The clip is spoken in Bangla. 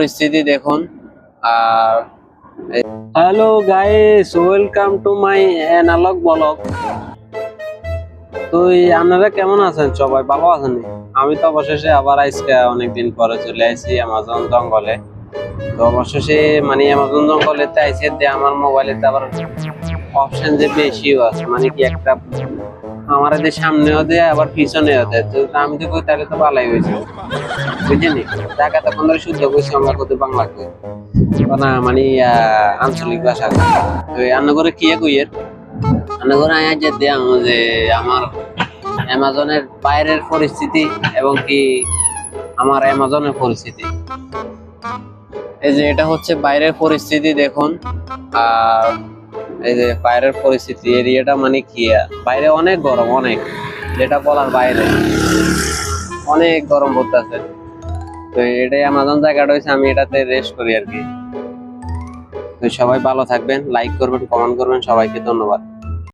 পরিস্থিতি দেখুন। আর hello guys welcome to my analog blog তো আপনারা কেমন আছেন সবাই? ভালো আছেন? আমি তো অবশেষে আবার আজকে অনেকদিন পরে চলে আসি অ্যামাজন জঙ্গলে। তো অবশেষে মানে অ্যামাজন জঙ্গলে তো আইসে যে আমার মোবাইলে তো আবার অপশন যে বেশিও আছে। মানে কি একটা আমার সামনেও দেয়, আবার পিছনেও দেয়। তো আমি তাহলে তো ভালোই হয়েছে। বুঝলি টাকা তখন ধরে শুদ্ধ আমরা কত বাংলা কই? না মানে আঞ্চলিক ভাষা তো করে কি করে আয়া যে দেয়াম যে আমার অ্যামাজনের বাইরের পরিস্থিতি এবং কি আমার অ্যামাজনের পরিস্থিতি। এই যে এটা হচ্ছে বাইরের পরিস্থিতি, দেখুন। আর এই যে বাইরের পরিস্থিতি এরিয়াটা মানে কি? বাইরে অনেক গরম, অনেক। যেটা বলার বাইরে। অনেক গরম পড়তেছে। তো এটাই আমাজন জায়গাটা হয়েছে আমি এটাতে রেস্ট করি আর কি। তো সবাই ভালো থাকবেন লাইক করবেন কমেন্ট করবেন, সবাইকে ধন্যবাদ।